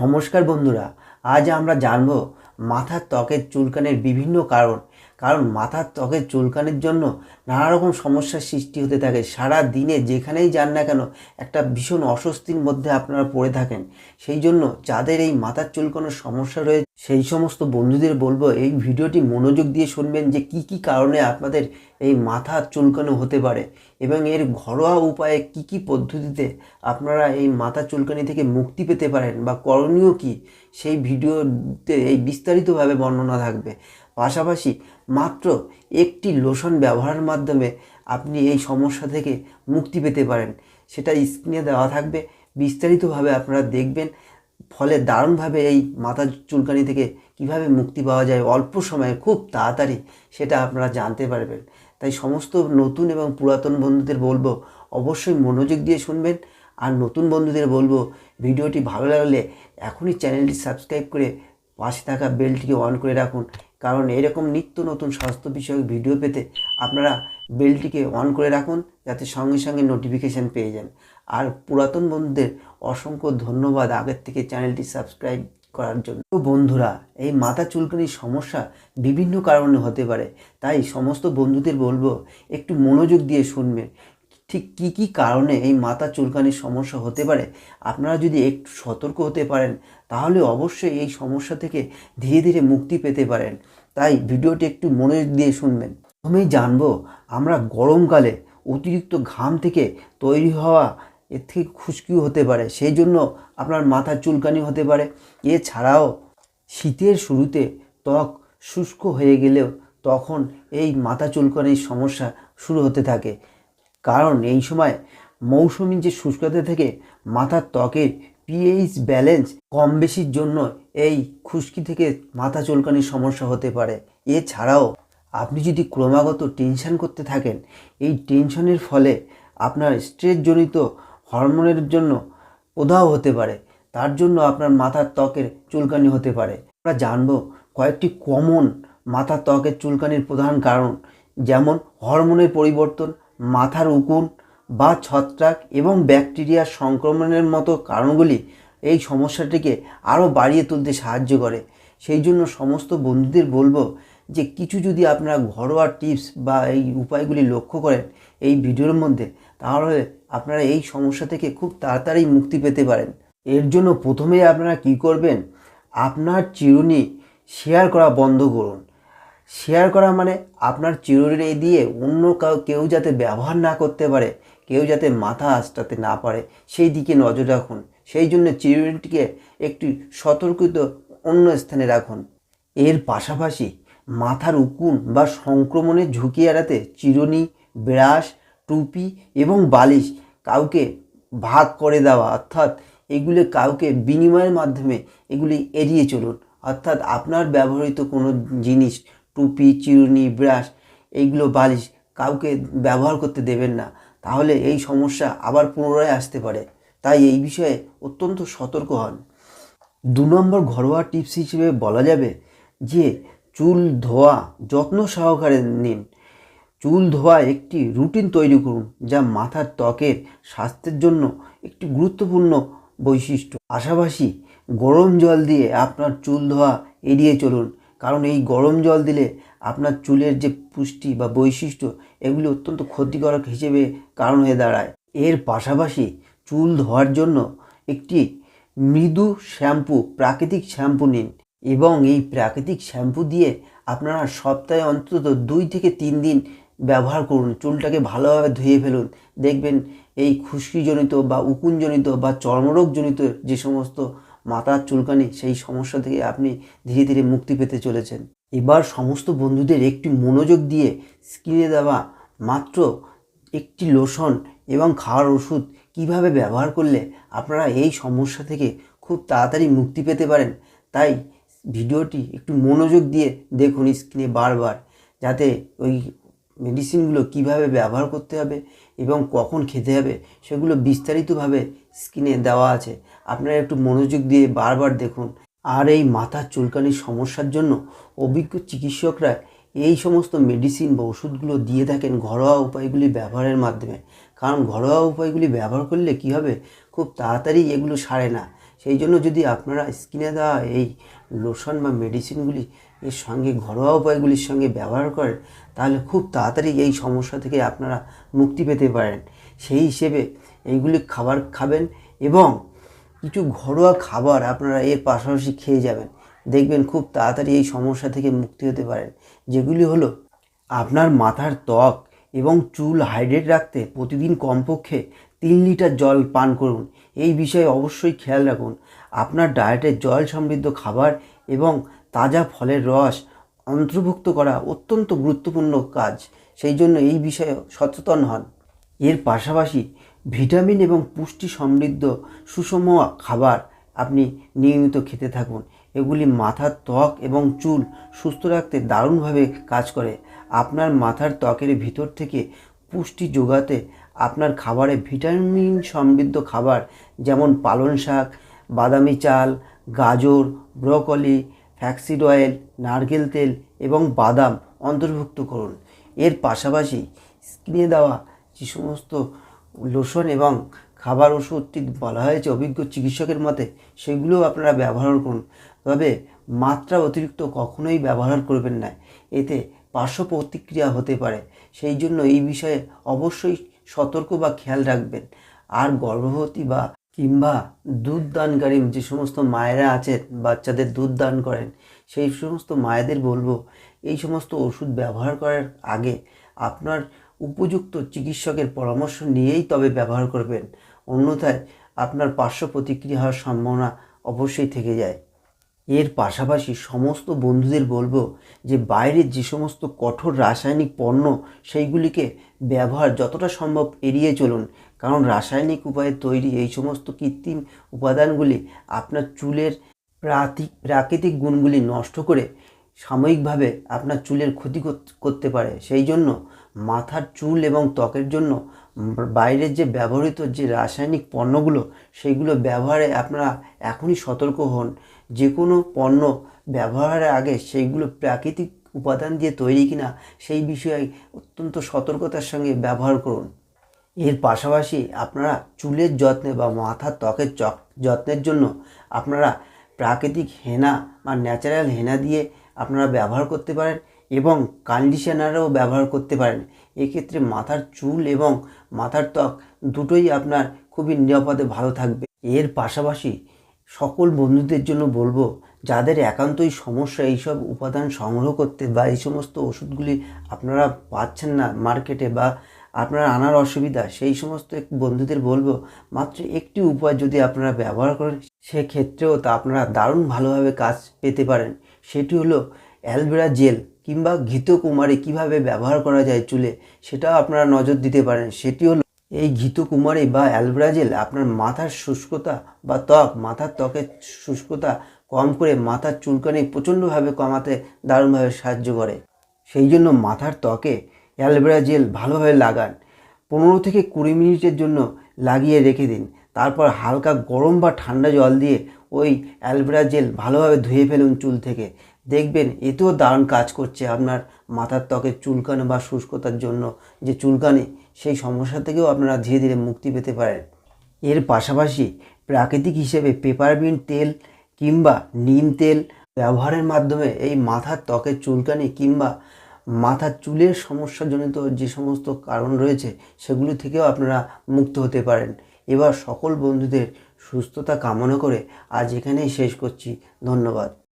নমস্কার বন্ধুরা আজ আমরা জানব মাথার ত্বকের চুলকানির বিভিন্ন কারণ কারণ মাথার ত্বকের চুলকানির জন্য নানা রকম সমস্যার সৃষ্টি হতে থাকে। সারা দিনে যেখানেই যান না কেন একটা ভীষণ অস্বস্তির মধ্যে আপনারা পড়ে থাকেন। সেই জন্য যাদের এই মাথার চুলকানোর সমস্যা রয়েছে সেই সমস্ত বন্ধুদের বলব, এই ভিডিওটি মনোযোগ দিয়ে শুনবেন যে কি কি কারণে আপনাদের এই মাথার চুলকানো হতে পারে এবং এর ঘরোয়া উপায়ে কি কি পদ্ধতিতে আপনারা এই মাথা চুলকানি থেকে মুক্তি পেতে পারেন বা করণীয় কি? সেই ভিডিওতে এই বিস্তারিতভাবে বর্ণনা থাকবে। পাশাপাশি মাত্র একটি লোশন ব্যবহারের মাধ্যমে আপনি এই সমস্যা থেকে মুক্তি পেতে পারেন। সেটা স্ক্রিনে দেওয়া থাকবে। বিস্তারিতভাবে আপনারা দেখবেন, ফলে দারুণভাবে এই মাথা চুলকানি থেকে কীভাবে মুক্তি পাওয়া যায় অল্প সময়ে খুব তাড়াতাড়ি সেটা আপনারা জানতে পারবেন। তাই সমস্ত নতুন এবং পুরাতন বন্ধুদের বলব, অবশ্যই মনোযোগ দিয়ে শুনবেন। আর নতুন বন্ধুদের বলব, ভিডিওটি ভালো লাগলে এখনই চ্যানেলটি সাবস্ক্রাইব করে পাশে থাকা বেলটিকে অন করে রাখুন। কারণ এরকম নিত্য নতুন স্বাস্থ্য বিষয়ক ভিডিও পেতে আপনারা বেলটিকে অন করে রাখুন, যাতে সঙ্গে সঙ্গে নোটিফিকেশান পেয়ে যান। আর পুরাতন বন্ধুদের অসংখ্য ধন্যবাদ আগের থেকে চ্যানেলটি সাবস্ক্রাইব করার জন্য। তো বন্ধুরা, এই মাথা চুলকানির সমস্যা বিভিন্ন কারণে হতে পারে। তাই সমস্ত বন্ধুদের বলব, একটু মনোযোগ দিয়ে শুনবেন। ঠিক কি কি কারণে এই মাথা চুলকানির সমস্যা হতে পারে? আপনারা যদি একটু সতর্ক হতে পারেন তাহলে অবশ্যই এই সমস্যা থেকে ধীরে ধীরে মুক্তি পেতে পারেন। তাই ভিডিওটি একটু মনোযোগ দিয়ে শুনবেন। প্রথমেই জানব, আমরা গরমকালে অতিরিক্ত ঘাম থেকে তৈরি হওয়া এর থেকে খুশকিও হতে পারে। সেই জন্য আপনার মাথার চুলকানি হতে পারে। এছাড়াও শীতের শুরুতে ত্বক শুষ্ক হয়ে গেলেও তখন এই মাথা চুলকানির সমস্যা শুরু হতে থাকে। কারণ এই সময় মৌসুমি যে শুষ্কতা থেকে মাথার ত্বকের পিএইচ ব্যালেন্স কম বেশির জন্য এই খুশকি থেকে মাথা চুলকানির সমস্যা হতে পারে। এছাড়াও আপনি যদি ক্রমাগত টেনশন করতে থাকেন, এই টেনশনের ফলে আপনার স্ট্রেসজনিত হরমোনের জন্য প্রদাহ হতে পারে। তার জন্য আপনার মাথার ত্বকের চুলকানি হতে পারে। আমরা জানব কয়েকটি কমন মাথার ত্বকের চুলকানির প্রধান কারণ, যেমন হরমোনের পরিবর্তন, মাথার উকুন বা ছত্রাক এবং ব্যাকটেরিয়া সংক্রমণের মতো কারণগুলি এই সমস্যাটিকে আরও বাড়িয়ে তুলতে সাহায্য করে। সেই জন্য সমস্ত বন্ধুদের বলব যে কিছু যদি আপনারা ঘরোয়া টিপস বা এই উপায়গুলি লক্ষ্য করেন এই ভিডিওর মধ্যে, তাহলে আপনারা এই সমস্যা থেকে খুব তাড়াতাড়ি মুক্তি পেতে পারেন। এর জন্য প্রথমে আপনারা কি করবেন, আপনার চিরুনি শেয়ার করা বন্ধ করুন। শেয়ার করা মানে আপনার চিরুনি দিয়ে অন্য কাউ, কেউ যাতে ব্যবহার না করতে পারে কেউ যাতে মাথা আঁচটাতে না পারে, সেই দিকে নজর রাখুন। সেই জন্য চিরুনিটিকে একটি সতর্কিত অন্য স্থানে রাখুন। এর পাশাপাশি মাথার উকুন বা সংক্রমণের ঝুঁকি এড়াতে চিরুনি, ব্রাশ, টুপি এবং বালিশ কাউকে ভাগ করে দেওয়া, অর্থাৎ এগুলি কাউকে বিনিময়ের মাধ্যমে এগুলি এড়িয়ে চলুন। অর্থাৎ আপনার ব্যবহৃত কোনো জিনিস, টুপি, চিরুনি, ব্রাশ এইগুলো বালিশ কাউকে ব্যবহার করতে দেবেন না। তাহলে এই সমস্যা আবার পুনরায় আসতে পারে। তাই এই বিষয়ে অত্যন্ত সতর্ক হন। দু নম্বর ঘরোয়া টিপস হিসেবে বলা যাবে যে, চুল ধোয়া যত্ন সহকারে নিন। চুল ধোয়া একটি রুটিন তৈরি করুন যা মাথার ত্বকের স্বাস্থ্যের জন্য একটি গুরুত্বপূর্ণ বৈশিষ্ট্য। পাশাপাশি গরম জল দিয়ে আপনার চুল ধোয়া এড়িয়ে চলুন, কারণ এই গরম জল দিলে আপনার চুলের যে পুষ্টি বা বৈশিষ্ট্য এগুলি অত্যন্ত ক্ষতিকারক হিসেবে কারণ হয়ে দাঁড়ায়। এর পাশাপাশি চুল ধোয়ার জন্য একটি মৃদু শ্যাম্পু, প্রাকৃতিক শ্যাম্পু নিন এবং এই প্রাকৃতিক শ্যাম্পু দিয়ে আপনারা সপ্তাহে অন্তত দুই থেকে তিন দিন ব্যবহার করুন। চুলটাকে ভালোভাবে ধুয়ে ফেলুন। দেখবেন এই খুশকিজনিত বা উকুনজনিত বা চর্মরোগজনিত যে সমস্ত মাথার চুলকানি, সেই সমস্যা থেকে আপনি ধীরে ধীরে মুক্তি পেতে চলেছেন। এবার সমস্ত বন্ধুদের একটি মনোযোগ দিয়ে স্ক্রিনে দেওয়া মাত্র একটি লোশন এবং খাওয়ার ওষুধ কীভাবে ব্যবহার করলে আপনারা এই সমস্যা থেকে খুব তাড়াতাড়ি মুক্তি পেতে পারেন, তাই ভিডিওটি একটু মনোযোগ দিয়ে দেখুন স্ক্রিনে বারবার, যাতে ওই মেডিসিনগুলো কীভাবে ব্যবহার করতে হবে এবং কখন খেতে হবে সেগুলো বিস্তারিতভাবে স্ক্রিনে দেওয়া আছে। আপনারা একটু মনোযোগ দিয়ে বারবার দেখুন। আর এই মাথার চুলকানির সমস্যার জন্য অভিজ্ঞ চিকিৎসকরা এই সমস্ত মেডিসিন বা ওষুধগুলো দিয়ে থাকেন ঘরোয়া উপায়গুলি ব্যবহারের মাধ্যমে। কারণ ঘরোয়া উপায়গুলি ব্যবহার করলে কি হবে? খুব তাড়াতাড়ি এগুলো সারে না। সেই জন্য যদি আপনারা স্কিনে দেওয়া এই লোশন বা মেডিসিনগুলি এর সঙ্গে ঘরোয়া উপায়গুলির সঙ্গে ব্যবহার করেন, তাহলে খুব তাড়াতাড়ি এই সমস্যা থেকে আপনারা মুক্তি পেতে পারেন। সেই হিসেবে এইগুলি খাবার খাবেন এবং কিছু ঘরোয়া খাবার আপনারা এর পাশাপাশি খেয়ে যাবেন। দেখবেন খুব তাড়াতাড়ি এই সমস্যা থেকে মুক্তি হতে পারেন, যেগুলি হলো আপনার মাথার ত্বক এবং চুল হাইড্রেট রাখতে প্রতিদিন কমপক্ষে তিন লিটার জল পান করুন। এই বিষয়ে অবশ্যই খেয়াল রাখুন। আপনার ডায়েটে জল সমৃদ্ধ খাবার এবং তাজা ফলের রস অন্তর্ভুক্ত করা অত্যন্ত গুরুত্বপূর্ণ কাজ। সেই জন্য এই বিষয়ে সচেতন হন। এর পাশাপাশি ভিটামিন এবং পুষ্টি সমৃদ্ধ সুষম খাবার আপনি নিয়মিত খেতে থাকুন। এগুলি মাথার ত্বক এবং চুল সুস্থ রাখতে দারুণভাবে কাজ করে। আপনার মাথার ত্বকের ভিতর থেকে পুষ্টি যোগাতে আপনার খাবারে ভিটামিন সমৃদ্ধ খাবার যেমন পালং শাক, বাদামি চাল, গাজর, ব্রকলি, ফ্যাক্সিড অয়েল, নারকেল তেল এবং বাদাম অন্তর্ভুক্ত করুন। এর পাশাপাশি স্কিনে দেওয়া যে সমস্ত লোশন এবং খাবার ওষুধটি বলা হয়েছে অভিজ্ঞ চিকিৎসকের মতে, সেগুলোও আপনারা ব্যবহার করুন। তবে মাত্রা অতিরিক্ত কখনোই ব্যবহার করবেন না। এতে পার্শ্ব প্রতিক্রিয়া হতে পারে। সেই জন্য এই বিষয়ে অবশ্যই সতর্ক বা খেয়াল রাখবেন। আর গর্ভবতী বা কিংবা দুধ দানকারী যে সমস্ত মায়েরা আছেন, বাচ্চাদের দুধ দান করেন, সেই সমস্ত মায়েদের বলব, এই সমস্ত ওষুধ ব্যবহার করার আগে আপনার উপযুক্ত চিকিৎসকের পরামর্শ নিয়েই তবে ব্যবহার করবেন। অন্যথায় আপনার পার্শ্ব প্রতিক্রিয়া হওয়ার সম্ভাবনা অবশ্যই থেকে যায়। এর পাশাপাশি সমস্ত বন্ধুদের বলব যে, বাইরের যে সমস্ত কঠোর রাসায়নিক পণ্য সেইগুলিকে ব্যবহার যতটা সম্ভব এড়িয়ে চলুন। কারণ রাসায়নিক উপায়ে তৈরি এই সমস্ত কৃত্রিম উপাদানগুলি আপনার চুলের প্রাকৃতিক গুণগুলি নষ্ট করে সাময়িকভাবে আপনার চুলের ক্ষতি করতে পারে। সেই জন্য মাথার চুল এবং ত্বকের জন্য বাইরের যে ব্যবহৃত যে রাসায়নিক পণ্যগুলো সেইগুলো ব্যবহারে আপনারা এখনই সতর্ক হন। যে কোনো পণ্য ব্যবহারের আগে সেইগুলো প্রাকৃতিক উপাদান দিয়ে তৈরি কিনা, সেই বিষয়ে অত্যন্ত সতর্কতার সঙ্গে ব্যবহার করুন। এর পাশাপাশি আপনারা চুলের যত্নে বা মাথার ত্বকের চক, যত্নের জন্য আপনারা প্রাকৃতিক হেনা বা ন্যাচারাল হেনা দিয়ে আপনারা ব্যবহার করতে পারেন। এবং কন্ডিশনারও ব্যবহার করতে পারেন। এক্ষেত্রে মাথার চুল এবং মাথার ত্বক দুটোই আপনার খুবই নিরাপদে ভালো থাকবে। এর পাশাপাশি সকল বন্ধুদের জন্য বলব, যাদের একান্তই সমস্যা এইসব উপাদান সংগ্রহ করতে বা এই সমস্ত ওষুধগুলি আপনারা পাচ্ছেন না মার্কেটে বা আপনার আনার অসুবিধা, সেই সমস্ত বন্ধুদের বলব, মাত্র একটি উপায় যদি আপনারা ব্যবহার করেন, সেক্ষেত্রেও তা আপনারা দারুণ ভালোভাবে কাজ পেতে পারেন। সেটি হলো অ্যালবেরা জেল। কিংবা ঘৃতকুমারী কীভাবে ব্যবহার করা যায় চুলে, সেটাও আপনারা নজর দিতে পারেন। সেটি হলো, এই ঘৃতকুমারী বা অ্যালবেরা জেল আপনার মাথার শুষ্কতা বা ত্বক, মাথার ত্বকের শুষ্কতা কম করে মাথার চুলকানি প্রচণ্ডভাবে কমাতে দারুণভাবে সাহায্য করে। সেই জন্য মাথার ত্বকে অ্যালবেরা জেল ভালোভাবে লাগান। পনেরো থেকে কুড়ি মিনিটের জন্য লাগিয়ে রেখে দিন। তারপর হালকা গরম বা ঠান্ডা জল দিয়ে ওই অ্যালবেরা জেল ভালোভাবে ধুয়ে ফেলুন চুল থেকে। দেখবেন এতেও দারুণ কাজ করছে আপনার মাথার ত্বকের চুলকানি বা শুষ্কতার জন্য। যে চুলকানি, সেই সমস্যা থেকেও আপনারা ধীরে ধীরে মুক্তি পেতে পারেন। এর পাশাপাশি প্রাকৃতিক হিসেবে পেপারমিন্ট তেল কিংবা নিম তেল ব্যবহারের মাধ্যমে এই মাথার ত্বকের চুলকানি কিংবা মাথার চুলের সমস্যাজনিত যে সমস্ত কারণ রয়েছে, সেগুলি থেকেও আপনারা মুক্ত হতে পারেন। এবার সকল বন্ধুদের সুস্থতা কামনা করে আজ এখানেই শেষ করছি। ধন্যবাদ।